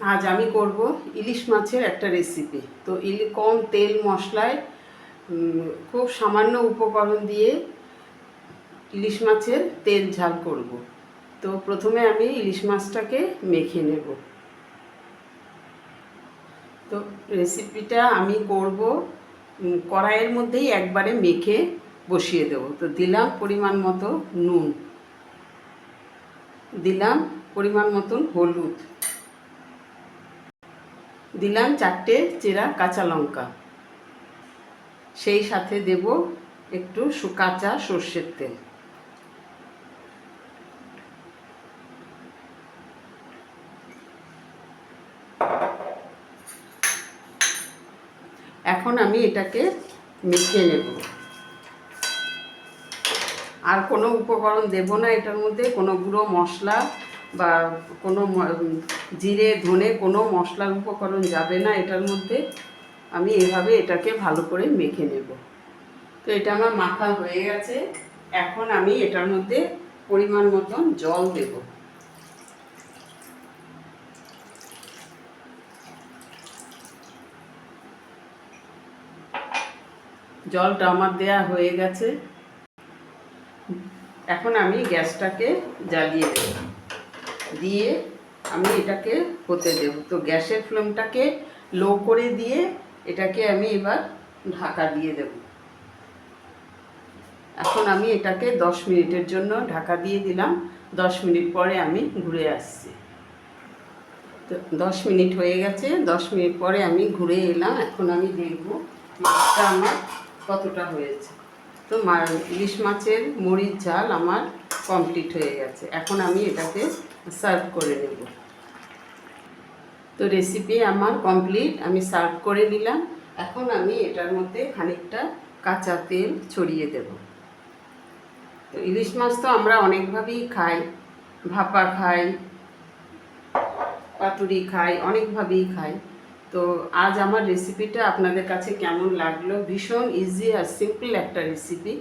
আজ আমি করব ইলিশ মাছের একটা রেসিপি তো ইলি, কম তেল মশলায় খুব সামান্য উপকরণ দিয়ে ইলিশ মাছের তেল ঝাল করব। তো প্রথমে আমি ইলিশ মাছটাকে মেখে নেব। তো রেসিপিটা আমি করব কড়াইয়ের মধ্যেই একবারে মেখে বসিয়ে দেব। তো দিলাম পরিমাণ মতো নুন। দিলাম পরিমাণ মতন হলুদ। দিলাম চারটে চেরা কাঁচা লঙ্কা। সেই সাথে দেব একটু কাঁচা সর্ষের তেল। এখন আমি এটাকে মেখে নেব। আর কোনো উপকরণ দেব না, এটার মধ্যে কোনো গুঁড়ো মশলা বা কোনো জিরে, ধনে কোনো মশলার উপকরণ যাবে না এটার মধ্যে, আমি এভাবে এটাকে ভালো করে মেখে নেব। তো এটা আমার মাখা হয়ে গেছে। এখন আমি এটার মধ্যে পরিমাণ মতন জল দেব। জলটা আমার দেয়া হয়ে গেছে। এখন আমি গ্যাসটাকে জ্বালিয়ে দেব। দিয়ে আমি এটাকে হতে দেব। তো গ্যাসের ফ্লেমটাকে লো করে দিয়ে এটাকে আমি এবার ঢাকা দিয়ে দেব। এখন আমি এটাকে দশ মিনিটের জন্য ঢাকা দিয়ে দিলাম। দশ মিনিট পরে আমি ঘুরে আসছি। তো দশ মিনিট হয়ে গেছে। দশ মিনিট পরে আমি ঘুরে এলাম। এখন আমি দেখব মাছটা আমার কতটা হয়েছে। তো মা- ইলিশ মাছের মরিচ ঝাল আমার কমপ্লিট হয়ে গেছে। এখন আমি এটাকে সার্ভ করে নেব। তো রেসিপি আমার কমপ্লিট আমি সার্ভ করে নিলাম। এখন আমি এটার মধ্যে খানিকটা কাঁচা তেল ছড়িয়ে দেব। তো ইলিশ মাছ তো আমরা অনেকভাবেই খাই, ভাপা খাই, পাতুরি খাই, অনেকভাবেই খাই। তো আজ আমার রেসিপিটা আপনাদের কাছে কেমন লাগল? ভীষণ ইজি আর সিম্পল একটা রেসিপি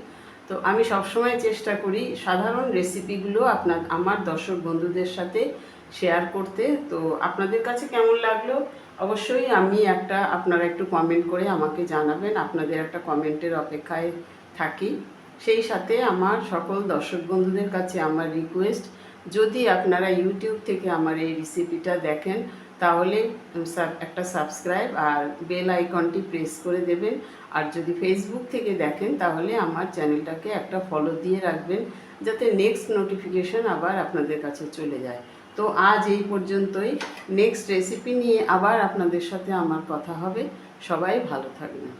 তো আমি সবসময় চেষ্টা করি সাধারণ রেসিপিগুলো আপনার, আমার দর্শক বন্ধুদের সাথে শেয়ার করতে। তো আপনাদের কাছে কেমন লাগল? অবশ্যই আমি একটা, আপনারা একটু কমেন্ট করে আমাকে জানাবেন। আপনাদের একটা কমেন্টের অপেক্ষায় থাকি। সেই সাথে আমার সকল দর্শক বন্ধুদের কাছে আমার রিকোয়েস্ট যদি আপনারা ইউটিউব থেকে আমার এই রেসিপিটা দেখেন তাহলে একটা সাবস্ক্রাইব আর বেল আইকনটি প্রেস করে দেবেন। আর যদি ফেসবুক থেকে দেখেন, তাহলে আমার চ্যানেলটাকে একটা ফলো দিয়ে রাখবেন, যাতে নেক্সট নোটিফিকেশন আবার আপনাদের কাছে চলে যায়। তো আজ এই পর্যন্তই। নেক্সট রেসিপি নিয়ে আবার আপনাদের সাথে আমার কথা হবে। সবাই ভালো থাকবেন।